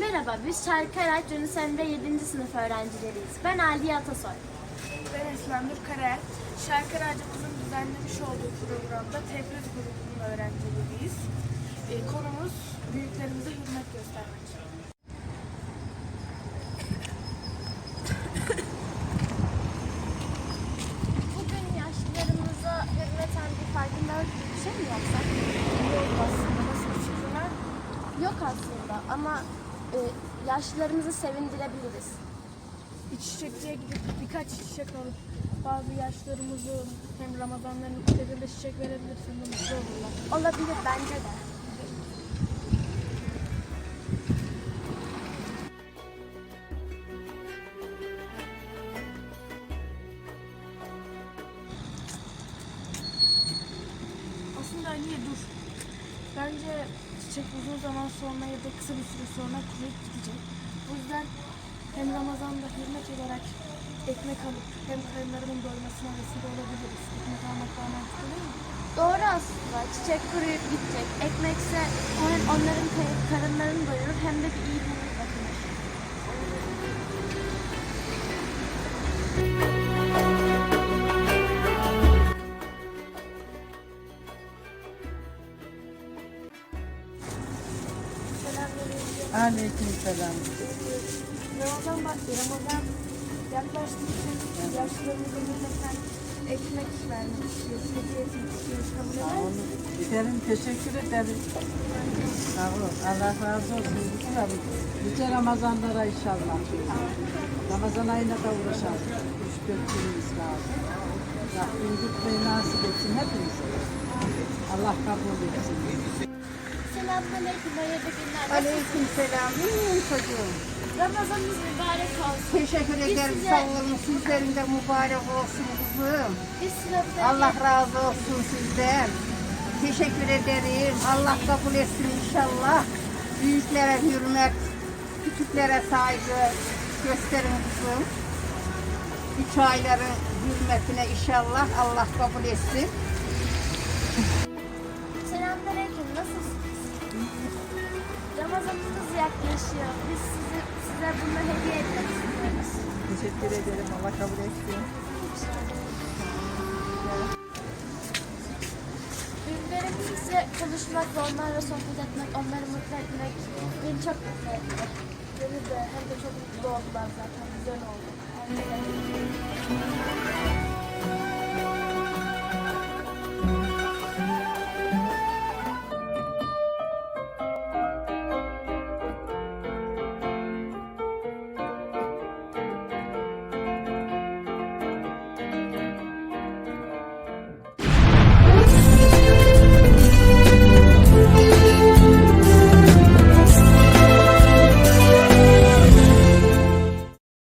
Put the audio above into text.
Merhaba, biz Şarkıraç Yunus Emre 7. sınıf öğrencileriyiz. Ben Aliye Atasoy. Ben Esma Nur Karayel. Şarkı Racımızın düzenlemiş olduğu programda Tebriz grubunun öğrencileriyiz. Ee, konumuz büyüklerimize hürmet göstermek. Bugün yaşlılarımıza hürmeten bir farkındalık gibi bir şey mi yapsak? Yok aslında nasıl bir? Yok aslında ama e, yaşlılarımızı sevindirebiliriz. Çiçekçiye gidip birkaç çiçek alıp bazı yaşlarımızı hem Ramazanların üzerinde çiçek verebilirsin mutlu olurlar. Olabilir bence de. Aslında niye dur? Bence çiçek uzun zaman sonra ya da kısa bir süre sonra kuruyup gidecek. O yüzden hem Ramazan'da hürmet olarak ekmek alıp hem karınlarının doymasına vesile olabiliriz. Ekmek almak daha mantıklı değil mi? Doğru aslında. Çiçek kuruyup gidecek. Ekmekse onların karınlarını doyurur hem de bir iyi bir Aleyküm selam. Ramazan bak, Ramazan yaklaştığı için yaşlılarımıza hürmeten ekmek vermek istiyoruz, hediye etmek istiyoruz. Kabul eder olun. Ederim, teşekkür ederim. Sağ olun. Allah razı olsun. Lütfen. Nice Ramazanlara inşallah. Ramazan ayına da uğraşalım. Üç dört günümüz lazım. Rabbim gitmeyi nasip etsin hepimize. Allah kabul etsin. Selamünaleyküm. Hayırlı günler. Aleyküm selam. İyiyim çocuğum. Ramazanınız mübarek olsun. Teşekkür Biz ederim. size- Sağ olun. Sizlerin de mübarek olsun kızım. Biz sınıfta Allah razı olsun sizden. Teşekkür ederim. Allah kabul etsin inşallah. Büyüklere hürmet, küçüklere saygı gösterin kızım. Üç ayların hürmetine inşallah Allah kabul etsin. Ramazanınız yaklaşıyor. Biz size, size bunu hediye etmek istiyoruz. Teşekkür ederim. Allah kabul etsin. Büyüklerimizle konuşmak ve onlarla sohbet etmek, onları mutlu etmek beni çok mutlu etti. Beni de hem de çok mutlu oldular zaten. Güzel oldu.